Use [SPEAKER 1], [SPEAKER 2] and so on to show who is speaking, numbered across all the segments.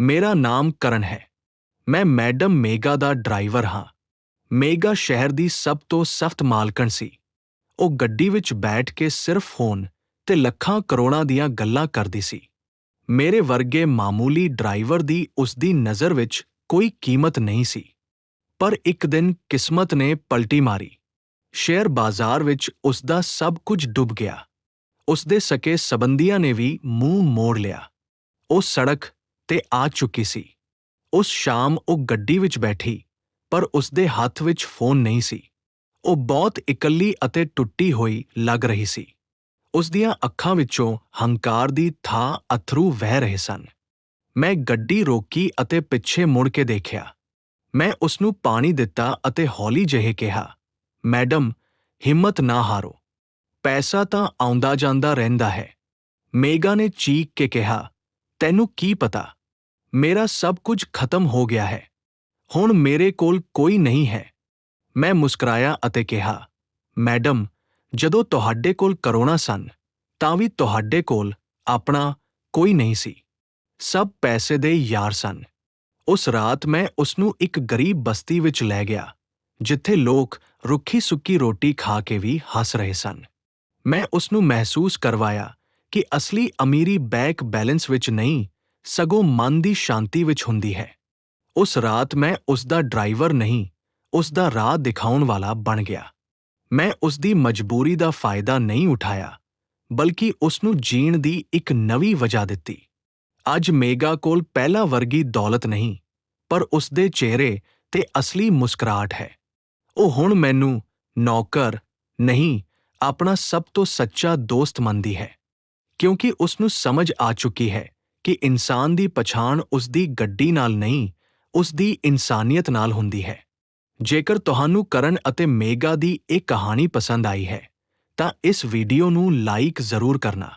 [SPEAKER 1] ਮੇਰਾ ਨਾਮ ਕਰਨ ਹੈ। ਮੈਂ ਮੈਡਮ ਮੇਗਾ ਦਾ ਡਰਾਈਵਰ ਹਾਂ। ਮੇਗਾ ਸ਼ਹਿਰ ਦੀ ਸਭ ਤੋਂ ਸਖਤ ਮਾਲਕਣ ਸੀ। ਉਹ ਗੱਡੀ ਵਿੱਚ ਬੈਠ ਕੇ ਸਿਰਫ ਫੋਨ ਤੇ ਲੱਖਾਂ ਕਰੋੜਾਂ ਦੀਆਂ ਗੱਲਾਂ ਕਰਦੀ ਸੀ। ਮੇਰੇ ਵਰਗੇ ਮਾਮੂਲੀ ਡਰਾਈਵਰ ਦੀ ਉਸ ਦੀ ਨਜ਼ਰ ਵਿੱਚ ਕੋਈ ਕੀਮਤ ਨਹੀਂ ਸੀ। ਪਰ ਇੱਕ ਦਿਨ ਕਿਸਮਤ ਨੇ ਪਲਟੀ ਮਾਰੀ। ਸ਼ੇਅਰ ਬਾਜ਼ਾਰ ਵਿੱਚ ਉਸ ਦਾ ਸਭ ਕੁਝ ਡੁੱਬ ਗਿਆ। ਉਸ ਦੇ ਸਕੇ ਸਬੰਧੀਆਂ ਨੇ ਵੀ ਮੂੰਹ ਮੋੜ ਲਿਆ। ਉਹ ਸੜਕ ਤੇ ਆ ਚੁੱਕੀ ਸੀ। ਉਸ ਸ਼ਾਮ ਉਹ ਗੱਡੀ ਵਿੱਚ ਬੈਠੀ, ਪਰ ਉਸਦੇ ਹੱਥ ਵਿੱਚ ਫੋਨ ਨਹੀਂ ਸੀ। ਉਹ ਬਹੁਤ ਇਕੱਲੀ ਅਤੇ ਟੁੱਟੀ ਹੋਈ ਲੱਗ ਰਹੀ ਸੀ। ਉਸ ਦੀਆਂ ਅੱਖਾਂ ਵਿੱਚੋਂ ਹੰਕਾਰ ਦੀ ਥਾਂ ਅਥਰੂ ਵਹਿ ਰਹੇ ਸਨ। ਮੈਂ ਗੱਡੀ ਰੋਕੀ ਅਤੇ ਪਿੱਛੇ ਮੁੜ ਕੇ ਦੇਖਿਆ। ਮੈਂ ਉਸ ਨੂੰ ਪਾਣੀ ਦਿੱਤਾ ਅਤੇ ਹੌਲੀ ਜਿਹੇ ਕਿਹਾ, ਮੈਡਮ, ਹਿੰਮਤ ਨਾ ਹਾਰੋ। ਪੈਸਾ ਤਾਂ ਆਉਂਦਾ ਜਾਂਦਾ ਰਹਿੰਦਾ ਹੈ। ਮੇਗਾ ਨੇ ਚੀਕ ਕੇ ਕਿਹਾ, ਤੈਨੂੰ ਕੀ ਪਤਾ? ਮੇਰਾ ਸਭ ਕੁਝ ਖਤਮ ਹੋ ਗਿਆ ਹੈ। ਹੁਣ ਮੇਰੇ ਕੋਲ ਕੋਈ ਨਹੀਂ ਹੈ। ਮੈਂ ਮੁਸਕਰਾਇਆ ਅਤੇ ਕਿਹਾ, ਮੈਡਮ, ਜਦੋਂ ਤੁਹਾਡੇ ਕੋਲ ਕਰੋਨਾ ਸਨ, ਤਾਂ ਵੀ ਤੁਹਾਡੇ ਕੋਲ ਆਪਣਾ ਕੋਈ ਨਹੀਂ ਸੀ। ਸਭ ਪੈਸੇ ਦੇ ਯਾਰ ਸਨ। ਉਸ ਰਾਤ ਮੈਂ ਉਸ ਨੂੰ ਇੱਕ ਗਰੀਬ ਬਸਤੀ ਵਿੱਚ ਲੈ ਗਿਆ, ਜਿੱਥੇ ਲੋਕ ਰੁੱਖੀ ਸੁੱਕੀ ਰੋਟੀ ਖਾ ਕੇ ਵੀ ਹੱਸ ਰਹੇ ਸਨ। ਮੈਂ ਉਸ ਨੂੰ ਮਹਿਸੂਸ ਕਰਵਾਇਆ ਕਿ ਅਸਲੀ ਅਮੀਰੀ ਬੈਕ ਬੈਲੈਂਸ ਵਿੱਚ ਨਹੀਂ ਸਗੋਂ ਮਨ ਦੀ ਸ਼ਾਂਤੀ ਵਿੱਚ ਹੁੰਦੀ ਹੈ। ਉਸ ਰਾਤ ਮੈਂ ਉਸ ਦਾ ਡਰਾਈਵਰ ਨਹੀਂ ਉਸ ਦਾ ਰਾਹ ਦਿਖਾਉਣ ਵਾਲਾ ਬਣ ਗਿਆ। ਮੈਂ ਉਸ ਦੀ ਮਜਬੂਰੀ ਦਾ ਫਾਇਦਾ ਨਹੀਂ ਉਠਾਇਆ, ਬਲਕਿ ਉਸ ਨੂੰ ਜੀਣ ਦੀ ਇੱਕ ਨਵੀਂ ਵਜ੍ਹਾ ਦਿੱਤੀ। ਅੱਜ ਮੇਗਾ ਕੋਲ ਪਹਿਲਾ ਵਰਗੀ ਦੌਲਤ ਨਹੀਂ, ਪਰ ਉਸ ਦੇ ਚਿਹਰੇ ਤੇ ਅਸਲੀ ਮੁਸਕਰਾਹਟ ਹੈ। ਉਹ ਹੁਣ ਮੈਨੂੰ ਨੌਕਰ ਨਹੀਂ, ਆਪਣਾ ਸਭ ਤੋਂ ਸੱਚਾ ਦੋਸਤ ਮੰਨਦੀ ਹੈ, ਕਿਉਂਕਿ ਉਸ ਨੂੰ ਸਮਝ ਆ ਚੁੱਕੀ ਹੈ। ਕਿ ਇਨਸਾਨ ਦੀ ਪਛਾਣ ਉਸ ਦੀ ਗੱਡੀ ਨਾਲ ਨਹੀਂ, ਉਸ ਦੀ ਇਨਸਾਨੀਅਤ ਨਾਲ ਹੁੰਦੀ ਹੈ। ਜੇਕਰ ਤੁਹਾਨੂੰ ਕਰਨ ਅਤੇ ਮੇਗਾ ਦੀ ਇਹ ਕਹਾਣੀ ਪਸੰਦ ਆਈ ਹੈ, ਤਾਂ ਇਸ ਵੀਡੀਓ ਨੂੰ ਲਾਈਕ ਜ਼ਰੂਰ ਕਰਨਾ।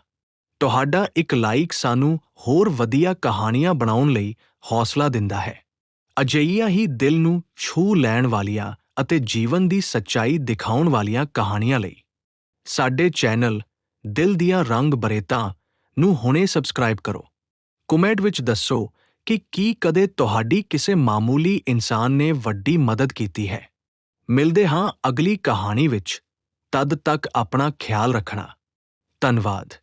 [SPEAKER 1] ਤੁਹਾਡਾ ਇੱਕ ਲਾਈਕ ਸਾਨੂੰ ਹੋਰ ਵਧੀਆ ਕਹਾਣੀਆਂ ਬਣਾਉਣ ਲਈ ਹੌਸਲਾ ਦਿੰਦਾ ਹੈ। ਅਜਿਹੀਆਂ ਹੀ ਦਿਲ ਨੂੰ ਛੂ ਲੈਣ ਵਾਲੀਆਂ ਅਤੇ ਜੀਵਨ ਦੀ ਸੱਚਾਈ ਦਿਖਾਉਣ ਵਾਲੀਆਂ ਕਹਾਣੀਆਂ ਲਈ। ਸਾਡੇ ਚੈਨਲ ਦਿਲ ਦੀਆਂ ਰੰਗ ਬਰੇਤਾਂ ਨੂੰ ਹੁਣੇ ਸਬਸਕ੍ਰਾਈਬ ਕਰੋ। ਕਮੈਂਟ ਵਿੱਚ ਦੱਸੋ ਕਿ ਕੀ ਕਦੇ ਤੁਹਾਡੀ ਕਿਸੇ ਮਾਮੂਲੀ ਇਨਸਾਨ ਨੇ ਵੱਡੀ ਮਦਦ ਕੀਤੀ ਹੈ। ਮਿਲਦੇ ਹਾਂ ਅਗਲੀ ਕਹਾਣੀ ਵਿੱਚ। ਤਦ ਤੱਕ ਆਪਣਾ ਖਿਆਲ ਰੱਖਣਾ। ਧੰਨਵਾਦ।